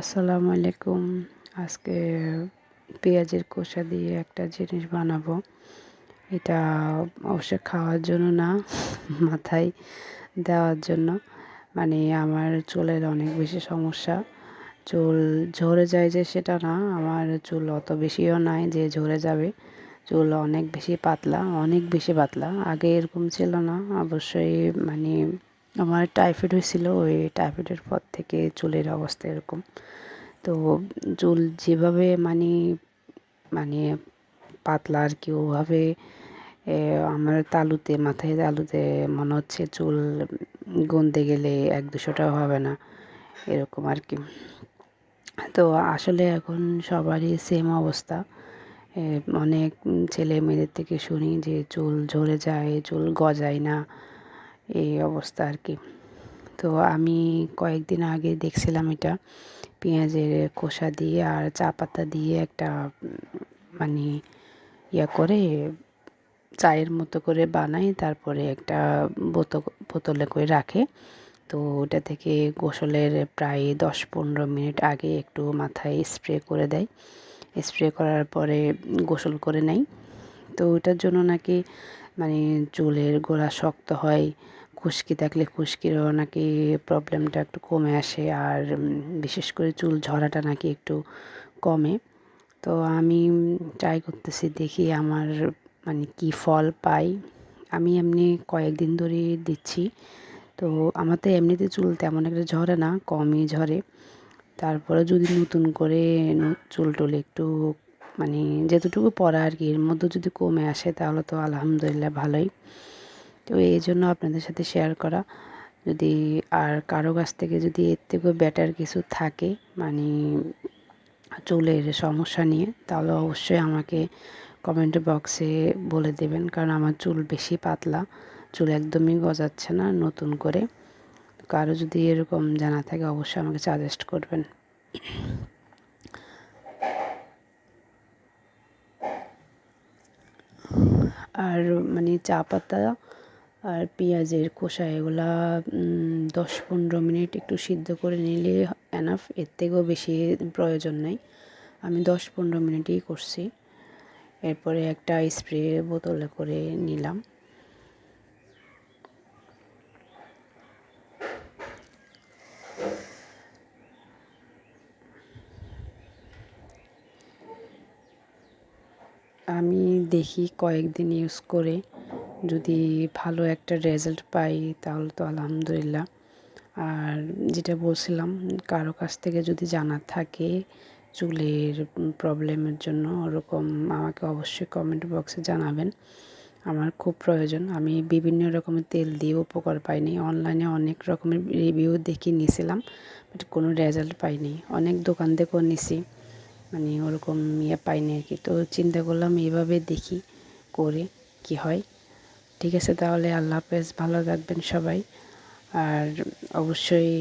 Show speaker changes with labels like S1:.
S1: আসসালামু আলাইকুম। আজকে পেঁয়াজের কষা দিয়ে একটা জিনিস বানাবো। এটা অবশ্য খাওয়ার জন্য না, মাথায় দেওয়ার জন্য। মানে আমার চুলের অনেক বেশি সমস্যা। চুল ঝরে যায় যে সেটা না, আমার চুল অত বেশিও নাই যে ঝরে যাবে। চুল অনেক বেশি পাতলা, অনেক বেশি পাতলা। আগে এরকম ছিল না, অবশ্যই মানে আমার টাইফয়েড হয়েছিল, ওই টাইফয়েডের পর থেকে চুলের অবস্থা এরকম। তো চুল যেভাবে মানে মানে পাতলা আর কি, ওভাবে আমার তালুতে, মাথায় তালুতে মনে হচ্ছে চুল গুনতে গেলে এক দুশোটাও হবে না, এরকম আর কি। তো আসলে এখন সবারই সেম অবস্থা। অনেক ছেলে মেয়েদের থেকে শুনি যে চুল ঝরে যায়, চুল গজায় না। এই অবস্থা আর কি। তো আমি কয়েকদিন আগে দেখছিলাম এটা, পেঁয়াজের খোসা দিয়ে আর চা পাতা দিয়ে একটা মানে ইয়া করে চায়ের মতো করে বানাই তারপরে একটা বোতল, বোতলে করে রাখে। তো ওটা থেকে গোসলের প্রায় দশ পনেরো মিনিট আগে একটু মাথায় স্প্রে করে দেয়। স্প্রে করার পরে গোসল করে নেয়। তো ওটার জন্য নাকি মানে চুলের গোড়া শক্ত হয়, খুশকি থাকলে খুশকিরও নাকি প্রবলেমটা একটু কমে আসে আর বিশেষ করে চুল ঝরাটা নাকি একটু কমে। তো আমি ট্রাই করতেছি দেখি আমার মানে কি ফল পাই। আমি এমনি কয়েকদিন ধরে দিচ্ছি। তো আমার তো এমনিতে চুল তেমন একটা ঝরে না, কমই ঝরে। তারপরে যদি নতুন করে চুল টুল একটু মানে যেতটুকু পড়া আর কি, এর মধ্যে যদি কমে আসে তাহলে তো আলহামদুলিল্লাহ ভালোই। তো এই জন্য আপনাদের সাথে শেয়ার করা। যদি আর কারও কাছ থেকে যদি এর থেকেও বেটার কিছু থাকে মানে চুলের সমস্যা নিয়ে, তাহলে অবশ্যই আমাকে কমেন্ট বক্সে বলে দেবেন। কারণ আমার চুল বেশি পাতলা, চুল একদমই গজাচ্ছে না নতুন করে। কারও যদি এরকম জানা থাকে অবশ্যই আমাকে সাজেস্ট করবেন। আর মানে চা পাতা আর পেঁয়াজের খোসা, এগুলা দশ পনেরো মিনিট একটু সিদ্ধ করে নিলে এনাফ এর থেকেও বেশি প্রয়োজন নাই। আমি দশ পনেরো মিনিটই করছি। এরপরে একটা স্প্রে বোতলে করে নিলাম। আমি দেখি কয়েকদিন ইউজ করে। যদি ভালো একটা রেজাল্ট পাই তাহলে তো আলহামদুলিল্লাহ। আর যেটা বলছিলাম, কারও কাছ থেকে যদি জানার থাকে চুলের প্রবলেমের জন্য, ওরকম আমাকে অবশ্যই কমেন্ট বক্সে জানাবেন। আমার খুব প্রয়োজন। আমি বিভিন্ন রকমের তেল দিয়ে উপকার পাইনি। অনলাইনে অনেক রকমের রিভিউ দেখে নিয়েছিলাম বাট কোনো রেজাল্ট পাইনি। অনেক দোকান থেকেও নিছি। মানে ওরকম ইয়ে পাইনি আর কি। তো চিন্তা করলাম এইভাবে দেখি করে কি হয়। ঠিক আছে, তাহলে আল্লাহ হাফেজ, ভালো থাকবেন সবাই। আর অবশ্যই